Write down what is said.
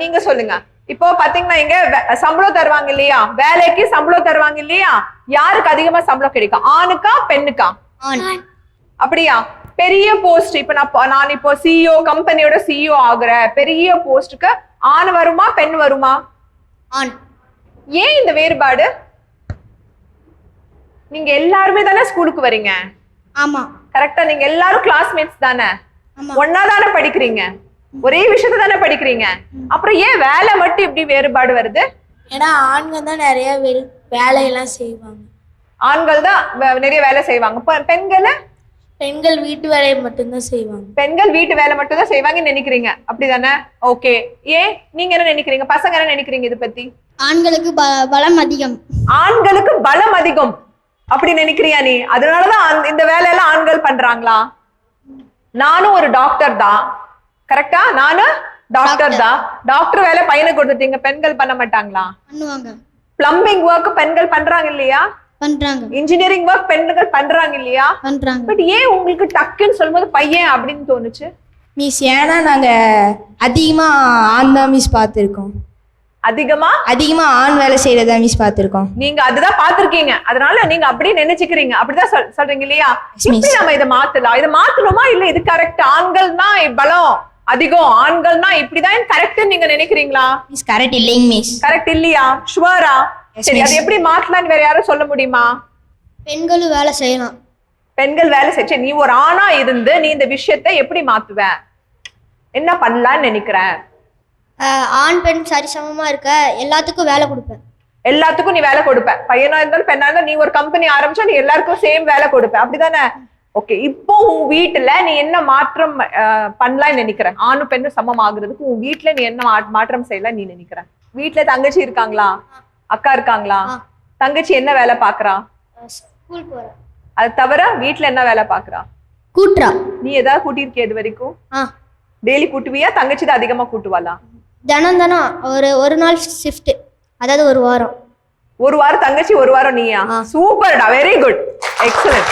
நீங்க சொல்லுங்க. இப்போ பாத்தீங்கன்னா இங்க சம்பளம் தருவாங்க இல்லையா? வேலைக்கு சம்பளம் தருவாங்க இல்லையா? யாருக்கு அதிகமா சம்பளம் கிடைக்கும்? ஆணுக்கா பெண்ணுக்கா? அப்படியா? பெரிய போஸ்ட் இப்ப நான் நான் இப்போ சிஇஓ கம்பெனியோட சிஇஓ ஆகுற பெரிய போஸ்டுக்கு ஆண் வருமா பெண் வருமா? ஆண். ஏன் இந்த வேறுபாடு? நீங்க எல்லாருமே தானே ஸ்கூலுக்கு வரீங்க? ஆமா. கரெக்டா நீங்க எல்லாரும் கிளாஸ்மேட்ஸ் தானே. ஒன்னா தானே படிக்கிறீங்க? ஒரே விஷயத்த தானே படிக்கிறீங்க? அப்புறம் ஏன் வேலை மட்டும் இப்படி வேறுபாடு வருது? ஏன்னா ஆண்கள் தான் நிறைய வெல் வேலையெல்லாம் செய்வாங்க. ஆண்கள் தான் நிறைய வேலை செய்வாங்க. பெண்கள்? பெண்கள் வீட்டு வேலையை மட்டும்தான் செய்வாங்க. பெண்கள் வீட்டு வேலை மட்டும் தான் செய்வாங்கன்னு நினைக்கிறீங்க. அப்படிதானே? ஓகே. ஏன்? நீங்க என்ன நினைக்கிறீங்க? பசங்க என்ன நினைக்கிறீங்க இதை பத்தி? ஆண்களுக்கு பலம் அதிகம். ஆண்களுக்கு பலம் அதிகம். அப்படி நினைக்கிறியா நீ? அதனாலதான் இந்த வேலையெல்லாம் ஆண்கள் பண்றாங்களா? நானும் ஒரு டாக்டர் தான். கரெக்டா நானும் டாக்டர் தான் டாக்டர் வேலை பையனுக்கு கொடுத்துட்டீங்க பெண்கள் பண்ண மாட்டாங்களா? பிளம்பிங் ஒர்க் பெண்கள் பண்றாங்க இல்லையா? பண்றாங்க. இன்ஜினியரிங் ஒர்க் பெண்கள் பண்றாங்க இல்லையா? பண்றாங்க. பட் ஏன் உங்களுக்கு டக்குன்னு சொல்லும்போது பையன் அப்படின்னு தோணுச்சு? மிஸ் ஏன்னா நாங்கள் அதிகமாக ஆண் தான் மிஸ் பார்த்துருக்கோம். அதிகமா? அதிகமாக ஆண் வேலை செய்கிறதா மிஸ் பார்த்துருக்கோம். நீங்க அதுதான் பாத்திருக்கீங்க அதனால நீங்க அப்படியே நினைச்சுக்கிறீங்க. அப்படிதான் சொல் சொல்றீங்க இல்லையா? நம்ம இதை மாத்தலாம். இதை மாத்தணுமா? இல்ல இது கரெக்ட் ஆண்கள் தான் பலம். அதிகம் ஆண்கள் தான் இப்படிதான் கரெக்ட் நீங்க நினைக்கிறீங்களா? மிஸ் கரெக்ட் இல்லைங்க மிஸ் கரெக்ட் இல்லையா? ஷுவரா சரி. அது எப்படி மாத்தலாம்னு வேற யாரும் சொல்ல முடியுமா? பெண்களும் வேலை செய்யலாம். பெண்கள் வேலை செஞ்சு நீ ஒரு ஆணா இருந்து நீ இந்த விஷயத்தை எப்படி மாத்துவ? என்ன பண்ணலாம்னு நினைக்கிற? ஆஹ் ஆண் பெண் சரிசமமா இருக்க எல்லாத்துக்கும் வேலை கொடுப்பேன். எல்லாத்துக்கும் நீ வேலை கொடுப்ப. பையனா இருந்தாலும் பெண்ணா இருந்தாலும் நீ ஒரு கம்பெனி ஆரம்பிச்சா நீ எல்லாருக்கும் சேம் வேலை கொடுப்ப. அப்படிதானே? ஓகே இப்போ உன் வீட்டுல நீ என்ன மாற்றம் அஹ், பண்ணலாம்னு நினைக்கிற? ஆணும் பெண்ணும் சமம் ஆகுறதுக்கு உன் வீட்டுல நீ என்ன மா- மாற்றம் செய்யலாம் நீ நினைக்கிற? வீட்டுல தங்கச்சி இருக்காங்களா? அக்கா இருக்காங்களா. தங்கச்சி என்ன வேலை பாக்குறா? அது தவிர வீட்டுல என்ன வேலை பாக்குறா? கூட்டுறா. நீ ஏதாவது கூட்டியிருக்கிய இது வரைக்கும்? டெய்லி கூட்டுவியா? தங்கச்சி தான் அதிகமா கூட்டுவாளா? தினம் தினம் ஒரு ஒரு நாள் ஷிஃப்ட் அதாவது ஒரு வாரம். ஒரு வாரம் தங்கச்சி ஒரு வாரம் நீயா. சூப்பர்டா வெரி குட் எக்ஸலன்ட்